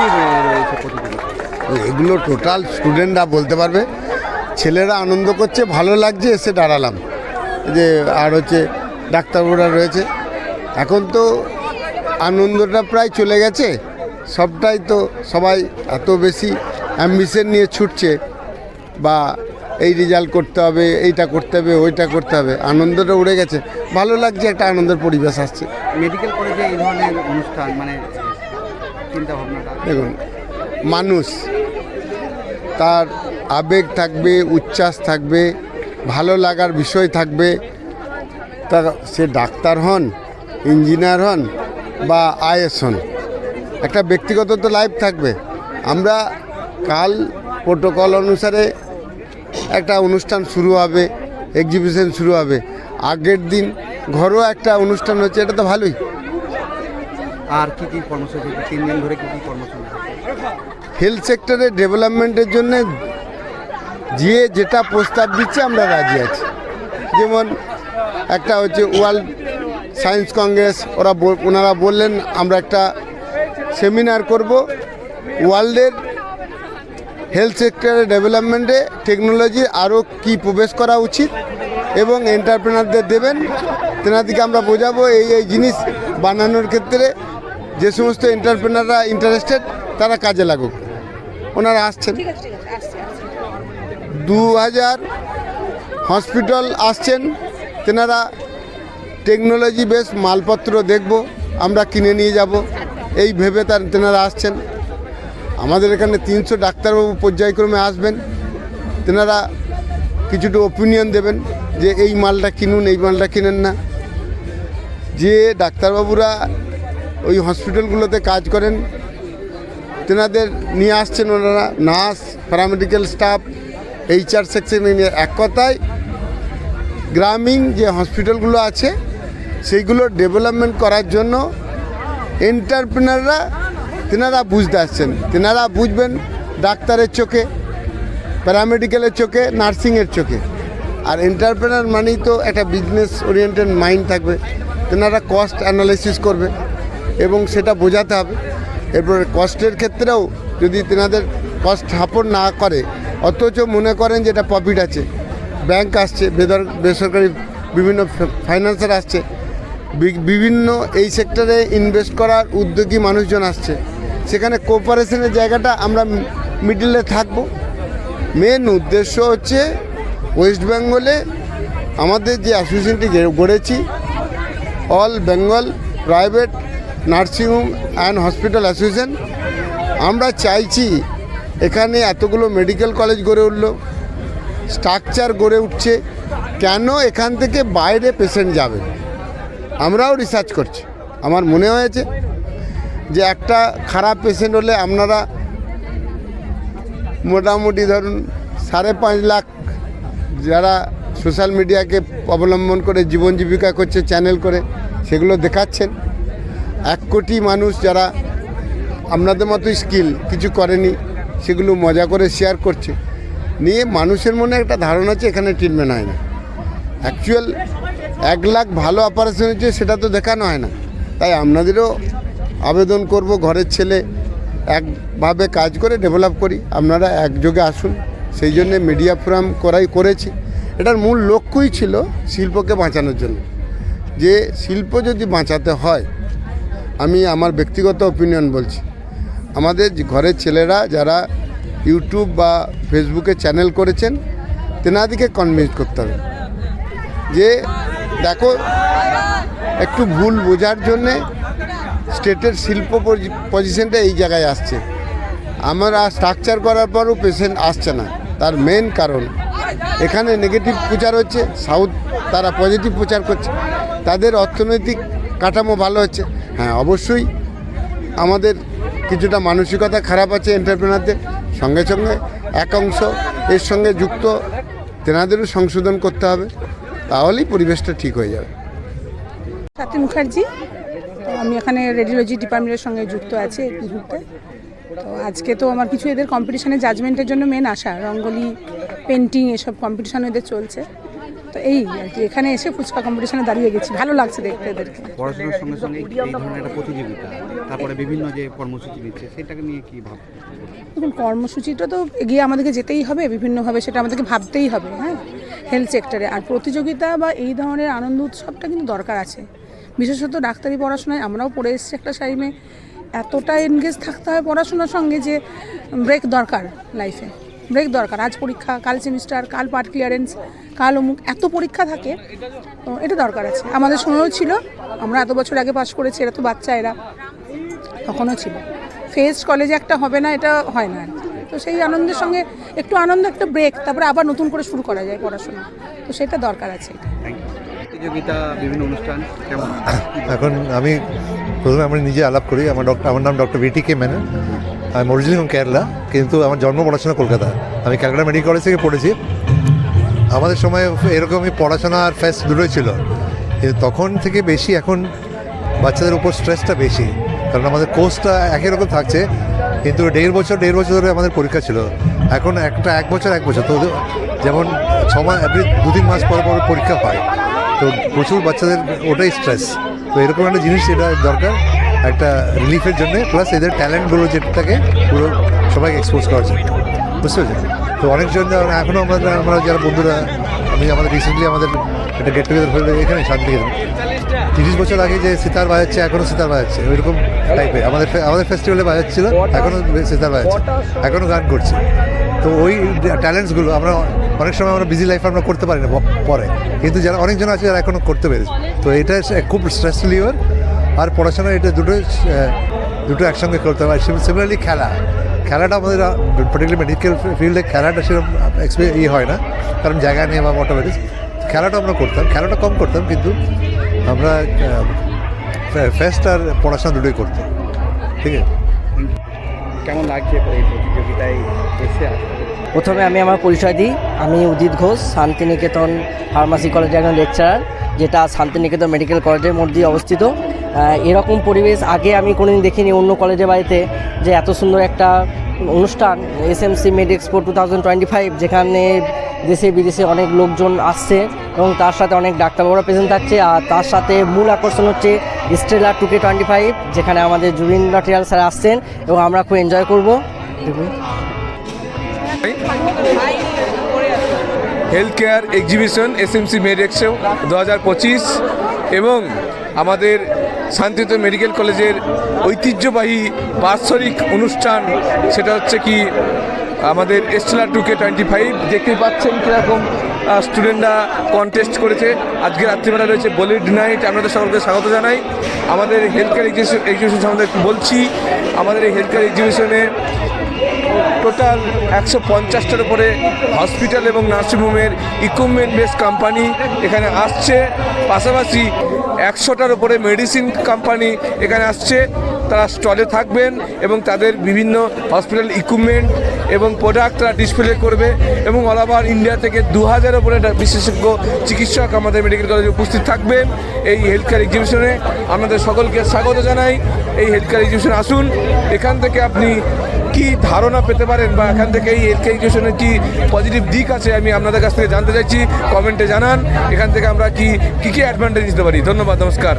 কি রয়েছে এগুলো টোটাল স্টুডেন্টরা বলতে পারবে। ছেলেরা আনন্দ করছে ভালো লাগছে এসে দাঁড়ালাম। যে আর হচ্ছে ডাক্তারবাবুরা রয়েছে। এখন তো আনন্দটা প্রায় চলে গেছে। সবটাই তো সবাই এত বেশি অ্যাম্বিশন নিয়ে ছুটছে। বা এই রেজাল্ট করতে হবে এইটা করতে হবে ওইটা করতে হবে। আনন্দটা উড়ে গেছে। ভালো লাগছে একটা আনন্দের পরিবেশ আসছে। মেডিকেল কলেজে এই ধরনের অনুষ্ঠান মানে দেখুন, মানুষ, তার আবেগ থাকবে, উচ্ছ্বাস থাকবে, ভালো লাগার বিষয় থাকবে। তা সে ডাক্তার হন, ইঞ্জিনিয়ার হন বা আইএস হন, একটা ব্যক্তিগত তো লাইফ থাকবে। আমরা কাল প্রোটোকল অনুসারে একটা অনুষ্ঠান শুরু হবে এক্সিবিশন শুরু হবে। আগের দিন ঘরোয়া একটা অনুষ্ঠান হচ্ছে, এটা তো ভালোই। আর কি কি কর্মসূচি তিন দিন ধরে কি কি কর্মসূচি হেলথ সেক্টরের ডেভেলপমেন্টের জন্য যে যেটা প্রস্তাব দিচ্ছে, আমরা রাজি আছি। যেমন একটা হচ্ছে ওয়ার্ল্ড সায়েন্স কংগ্রেস ওরা ওনারা বললেন, আমরা একটা সেমিনার করব। ওয়ার্ল্ডের হেলথ সেক্টরের ডেভেলপমেন্টে টেকনোলজি আরও কি প্রবেশ করা উচিত এবং এন্টারপ্রেনারদের দেবেন। তেনাদিকে আমরা বোঝাবো, এই এই জিনিস বানানোর ক্ষেত্রে যে সমস্ত এন্টারপ্রেনাররা ইন্টারেস্টেড তারা কাজে লাগুক। ওনারা আসছেন। দু হাজার হসপিটাল আসছেন। তেনারা টেকনোলজি বেস মালপত্র দেখব আমরা কিনে নিয়ে যাব। এই ভেবে তার তেনারা আসছেন। আমাদের এখানে তিনশো ডাক্তারবাবু পর্যায়ক্রমে আসবেন। তেনারা কিছুটা ওপিনিয়ন দেবেন যে এই মালটা কিনুন এই মালটা কিনেন না। যে ডাক্তারবাবুরা ওই হসপিটালগুলোতে কাজ করেন। তেনাদের নিয়ে আসছেন ওনারা, নার্স প্যারামেডিক্যাল স্টাফ এইচআর সেকশনে নিয়ে এক কথায় গ্রামীণ যে হসপিটালগুলো আছে, সেইগুলো ডেভেলপমেন্ট করার জন্য এন্টারপ্রেনাররা তেনারা বুঝতে আসছেন। তেনারা বুঝবেন ডাক্তারের চোখে প্যারামেডিক্যালের চোখে, নার্সিংয়ের চোখে। আর এন্টারপ্রেনার মানেই তো একটা বিজনেস ওরিয়েন্টেড মাইন্ড থাকবে। তেনারা কস্ট অ্যানালাইসিস করবে। এবং সেটা বোঝাতে হবে। এরপরে কস্টের ক্ষেত্রেও যদি তেনাদের কস্ট হাপড় না করে, অথচ মনে করেন যে এটা প্রফিট আছে। ব্যাংক আসছে, বেদর, বেসরকারি বিভিন্ন ফাইন্যান্সার আসছে। বিভিন্ন এই সেক্টরে ইনভেস্ট করার উদ্যোগী মানুষজন আসছে। সেখানে কোপারেশনের জায়গাটা আমরা মিডিলে থাকব। মেন উদ্দেশ্য হচ্ছে ওয়েস্ট বেঙ্গলে আমাদের যে অ্যাসোসিয়েশনটি গড়েছি all Bengal private nursing home and hospital association. আমরা চাইছি এখানে এতগুলো মেডিকেল কলেজ গড়ে উঠল, স্ট্রাকচার গড়ে উঠছে, কেন এখান থেকে বাইরে পেশেন্ট যাবে? আমরাও রিসার্চ করছি। আমার মনে হয়েছে যে একটা খারাপ পেশেন্ট হলে আপনারা মোটামুটি ধরুন সাড়ে পাঁচ লাখ যারা সোশ্যাল মিডিয়াকে অবলম্বন করে জীবন জীবিকা করছে, চ্যানেল করে, সেগুলো দেখাচ্ছেন। এক কোটি মানুষ যারা আপনাদের মতো স্কিল কিছু করেনি, সেগুলো মজা করে শেয়ার করছে। নিয়ে মানুষের মনে একটা ধারণা আছে, এখানে ট্রিটমেন্ট হয় না। অ্যাকচুয়াল এক লাখ ভালো অপারেশন হচ্ছে সেটা তো দেখানো হয় না। তাই আপনাদেরও আবেদন করব, ঘরের ছেলে একভাবে কাজ করে ডেভেলপ করি। আপনারা একযোগে আসুন, সেই জন্যে মিডিয়া ফোরাম করাই করেছি। এটার মূল লক্ষ্যই ছিল শিল্পকে বাঁচানোর জন্য। যে শিল্প যদি বাঁচাতে হয় আমি আমার ব্যক্তিগত ওপিনিয়ন বলছি। আমাদের ঘরের ছেলেরা যারা ইউটিউব বা ফেসবুকে চ্যানেল করেছেন তেনাদিকে কনভিন্স করতে হবে। যে দেখো, একটু ভুল বোঝার জন্যে স্টেটের শিল্প পজি- পজিশনটা এই জায়গায় আসছে। আমরা স্ট্রাকচার করার পরও পেশেন্ট আসছে না। তার মেন কারণ, এখানে নেগেটিভ প্রচার হচ্ছে সাউথ তারা পজিটিভ প্রচার করছে। তাদের অর্থনৈতিক কাঠামো ভালো হচ্ছে। হ্যাঁ অবশ্যই আমাদের কিছুটা মানসিকতা খারাপ আছে এন্টারপ্রেনারদের সঙ্গে সঙ্গে এক অংশ এর সঙ্গে যুক্ত তেনাদেরও সংশোধন করতে হবে, তাহলেই পরিবেশটা ঠিক হয়ে যাবে। স্বাতী মুখার্জি আমি এখানে রেডিওলজি ডিপার্টমেন্টের সঙ্গে যুক্ত আছি এই মুহূর্তে। তো আজকে তো আমার কিছু এদের কম্পিটিশনে জাজমেন্টের জন্য মেন আসা রঙ্গোলি পেন্টিং এসব কম্পিটিশন এদের চলছে। তো এই আর কি এখানে এসে ফুচকা কম্পিটিশনে দাঁড়িয়ে গেছি। ভালো লাগছে দেখতে এদেরকে। পড়াশোনার সঙ্গে সঙ্গে এই ধরনের একটা প্রতিযোগিতা তারপরে বিভিন্ন যে কর্মসূচি নিচ্ছে সেটাকে নিয়ে কি ভাব দেখুন কর্মসূচিটা তো এগিয়ে আমাদেরকে যেতেই হবে বিভিন্নভাবে সেটা আমাদেরকে ভাবতেই হবে হ্যাঁ? হেলথ সেক্টরে আর প্রতিযোগিতা বা এই ধরনের আনন্দ উৎসবটা কিন্তু দরকার আছে। বিশেষত ডাক্তারি পড়াশোনায় আমরাও পড়ে এসেছি একটা টাইমে এতটা এনগেজ থাকতে হয় পড়াশোনার সঙ্গে যে ব্রেক দরকার লাইফে ব্রেক দরকার। আজ পরীক্ষা কাল সেমিস্টার কাল পার্ট ক্লিয়ারেন্স কাল অমুক এত পরীক্ষা থাকে তো এটা দরকার আছে। আমাদের সময়ও ছিল আমরা এত বছর আগে পাশ করেছি এরা তো বাচ্চা এরা। তখনও ছিল। ফেস কলেজে একটা হবে না এটা হয় না। আর কি। তো সেই আনন্দের সঙ্গে একটু আনন্দ একটা ব্রেক তারপরে আবার নতুন করে শুরু করা যায় পড়াশোনা। তো সেটা দরকার আছে। এটা থ্যাংক ইউ প্রতিযোগিতা বিভিন্ন অনুষ্ঠান কেমন? এখন আমি প্রথমে আমি নিজে আলাপ করি। আমার ডক্টর আমার নাম ডক্টর বিটি কে মেনন আমি অরিজিনালি ফ্রম কেরালা কিন্তু আমার জন্ম পড়াশোনা কলকাতা। আমি ক্যালকাটা মেডিকেল কলেজ থেকে পড়েছি। আমাদের সময় এরকমই পড়াশোনা আর ফেস্ট দুটোই ছিল। কিন্তু তখন থেকে বেশি, এখন বাচ্চাদের উপর স্ট্রেসটা বেশি। কারণ আমাদের কোর্সটা একই রকম থাকছে, কিন্তু দেড় বছর দেড় বছর ধরে আমাদের পরীক্ষা ছিল। এখন একটা, এক বছর এক বছর। তো যেমন ছ মাস এভরি দু তিন মাস পর পর পরীক্ষা হয়। তো প্রচুর বাচ্চাদের ওটাই স্ট্রেস তো এরকম একটা জিনিস এটা দরকার, একটা রিলিফের জন্য। প্লাস এদের ট্যালেন্টগুলো যেটা থাকে পুরো সবাইকে এক্সপোজ করার জন্য। বুঝতে পেরেছেন তো অনেকজন যারা- এখনও আমরা আমরা যারা বন্ধুরা, আমি আমাদের রিসেন্টলি আমাদের একটা গেট টুগেদার হলো এখানে শান্তিনিকেতন। তিরিশ বছর আগে যে সিতার বাজাচ্ছে এখনও সিতার বাজাচ্ছে। ওইরকম টাইপের আমাদের আমাদের ফেস্টিভ্যালে বাজাচ্ছিল এখনও সিতার বাজাচ্ছে। এখনও গান করছে। তো ওই ট্যালেন্টসগুলো আমরা অনেক সময় আমরা বিজি লাইফে আমরা করতে পারি না পরে। কিন্তু যারা অনেকজন আছে যারা এখনও করতে পেরেছে। তো এটা খুব স্ট্রেস রিলিভার আর পড়াশোনা, এটা দুটো দুটো একসঙ্গে করতে হবে। সিমিলারলি খেলা। খেলাটা আমাদের পার্টিকুলার মেডিকেল ফিল্ডে খেলাটা সেরকম এক্সপে- ই হয় না। কারণ জায়গা নেই বা মোটামুটি খেলাটা আমরা করতাম খেলাটা কম করতাম কিন্তু আমরা ফেস্ট আর পড়াশোনা দুটোই করতাম। ঠিক আছে? কেমন লাগছে এই প্রতিযোগিতায় এসে প্রথমে আমি আমার পরিচয় দিই। আমি উদিত ঘোষ শান্তিনিকেতন ফার্মাসি কলেজের একজন লেকচারার যেটা শান্তিনিকেতন মেডিকেল কলেজের মধ্যেই অবস্থিত। এরকম পরিবেশ আগে আমি কোনোদিন দেখিনি অন্য কলেজের বাড়িতে যে এত সুন্দর একটা অনুষ্ঠান S M C med expo two thousand twenty five যেখানে দেশে বিদেশে অনেক লোকজন আসছে এবং তার সাথে অনেক ডাক্তারবাবুরা প্রেজেন্ট থাকছে আর তার সাথে মূল আকর্ষণ হচ্ছে stellar two K twenty five যেখানে আমাদের জুবিন নটিয়াল স্যার আসছেন এবং আমরা খুব এনজয় করব। Health care exhibition SMC Medexo দু হাজার পঁচিশ, এবং আমাদের শান্তিত মেডিকেল কলেজের ঐতিহ্যবাহী বাৎসরিক অনুষ্ঠান, সেটা হচ্ছে কি, আমাদের stellar two K twenty five দেখতেই পাচ্ছেন কীরকম স্টুডেন্টরা কন্টেস্ট করেছে। আজকে রাত্রিবেলা রয়েছে বলিউড নাইট আপনাদের সকলকে স্বাগত জানাই। আমাদের হেলথ কেয়ার এক্সিবিশন সম্বন্ধে একটু বলছি। আমাদের এই হেলথ কেয়ার এক্সিবিশনে টোটাল একশো পঞ্চাশটার উপরে হসপিটাল এবং নার্সিংহোমের ইকুইপমেন্ট বেস কোম্পানি এখানে আসছে। পাশাপাশি একশোটার উপরে মেডিসিন কোম্পানি এখানে আসছে। তারা স্টলে থাকবেন এবং তাদের বিভিন্ন হসপিটাল ইকুইপমেন্ট এবং প্রোডাক্ট তারা ডিসপ্লে করবে এবং অল ওভার ইন্ডিয়া থেকে দু হাজার উপরে বিশেষজ্ঞ চিকিৎসক আমাদের মেডিকেল কলেজে উপস্থিত থাকবেন। এই হেলথ কেয়ার এক্সিবিশনে আপনাদের সকলকে স্বাগত জানাই। এই হেলথ কেয়ার এক্সিবিশনে আসুন। এখান থেকে আপনি কি ধারণা পেতে পারেন বা এখান থেকে এই এলকে এডুকেশনের কি পজিটিভ দিক আছে আমি আপনাদের কাছ থেকে জানতে চাইছি কমেন্টে জানান। এখান থেকে আমরা কি, কী কী অ্যাডভান্টেজ নিতে পারি? ধন্যবাদ, নমস্কার।